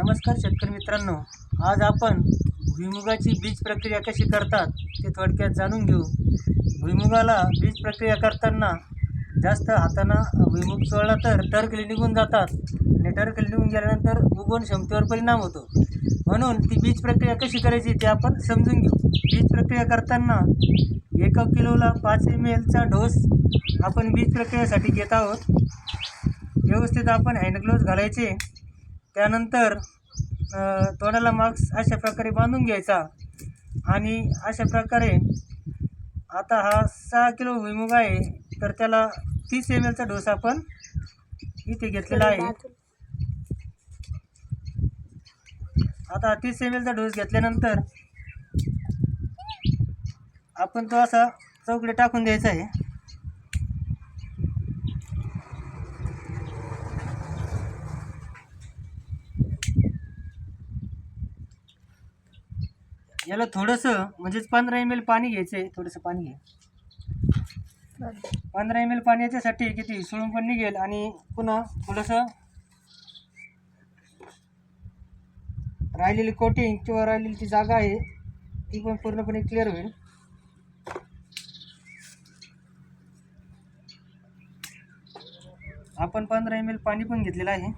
नमस्कार शेतकरी मित्रांनो आज आपण भुईमुगाची बीज प्रक्रिया कशी करतात ते थोडक्यात जाणून घेऊ. भुईमुगाला बीज प्रक्रिया करताना जास्त हातानं भुईमुग चोळला तर टर्कली निघून जातात आणि टर्कली निघून गेल्यानंतर उगवण क्षमतेवर परिणाम होतो. म्हणून ती बीज प्रक्रिया कशी करायची ते आपण समजून घेऊ. बीज प्रक्रिया करताना एका किलोला पाच एम एलचा डोस आपण बीज प्रक्रियेसाठी घेत आहोत. व्यवस्थित आपण हँडग्लोव्ज घालायचे. त्यानंतर तोंडाला मास्क अशा प्रकारे बांधून घ्यायचा. आणि अशा प्रकारे आता हा सहा किलो भुईमुग आहे तर त्याला तीस एम एलचा डोस आपण इथे घेतलेला आहे. आता तीस एम एलचा डोस घेतल्यानंतर आपण तो असा चौकडे टाकून द्यायचा आहे. याला थोडंसं म्हणजेच पंधरा एम एल पाणी घ्यायचं आहे थोडंसं पाणी घ्या. पंधरा एम एल पाणी याच्यासाठी किती? सोळून पण निघेल आणि पुन्हा थोडंसं राहिलेली कोटिंग किंवा राहिलेली जी जागा आहे ती पण पूर्णपणे क्लिअर होईल. आपण पंधरा एम एल पाणी पण घेतलेलं आहे.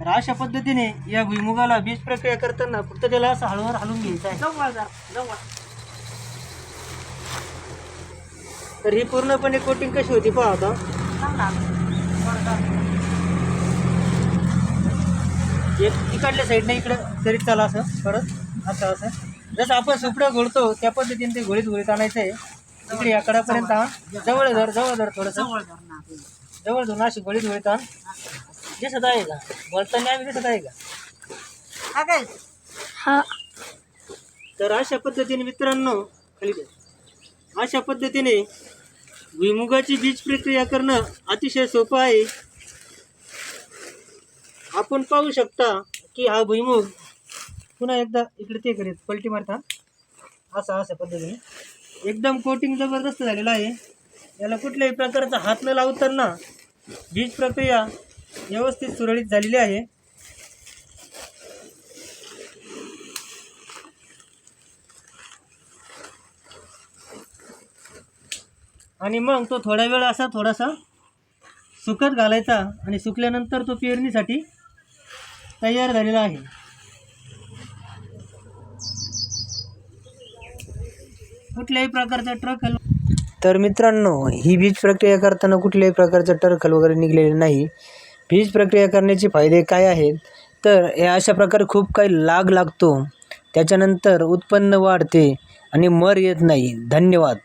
तर अशा पद्धतीने या भुईमुगाला बीज प्रक्रिया करताना फक्त त्याला असं हळूवार हलवून घ्यायचं आहे. तर ही पूर्णपणे कोटिंग कशी होती पहा आता. एक तिकडल्या साईडने इकडं करीत चाला असं परत असं असं. जसं आपण सुपडं घोळतो त्या पद्धतीने ते घोळीत घोळीत आणायचं आहे. इकडे या कडापर्यंत आण. जवळ धर जवळ धर थोडंसं. जवळ धरून अशी घोळीत घोळीत आण. दिसत आहे का? बोलताना आम्ही दिसत आहे का? हा काय? तर अशा पद्धतीने मित्रांनो खाली द्या. अशा पद्धतीने भुईमुगाची बीज प्रक्रिया करणं अतिशय सोपं आहे. आपण पाहू शकता की हा भुईमुग पुन्हा एकदा इकडे ते करीत पलटी मारता असं अशा पद्धतीने. एकदम कोटिंग जबरदस्त झालेलं आहे. याला कुठल्याही प्रकारचा हात न लावताना बीज प्रक्रिया व्यवस्थित सुरळीत झालेली आहे. आणि मग तो थोडा वेळ असा थोडासा सुकत घालायचा आणि सुकल्यानंतर तो पेरणीसाठी तयार झालेला आहे. कुठल्याही प्रकारचा ट्रक तर मित्रांनो ही बीज प्रक्रिया करताना कुठल्याही प्रकारचा टर्कल वगैरे निघलेले नाही. बीज प्रक्रिया करण्याचे फायदे काय आहेत? तर या अशा प्रकारे खूप काही लाग लागतो. त्याच्यानंतर उत्पन्न वाढते आणि मर येत नाही. धन्यवाद.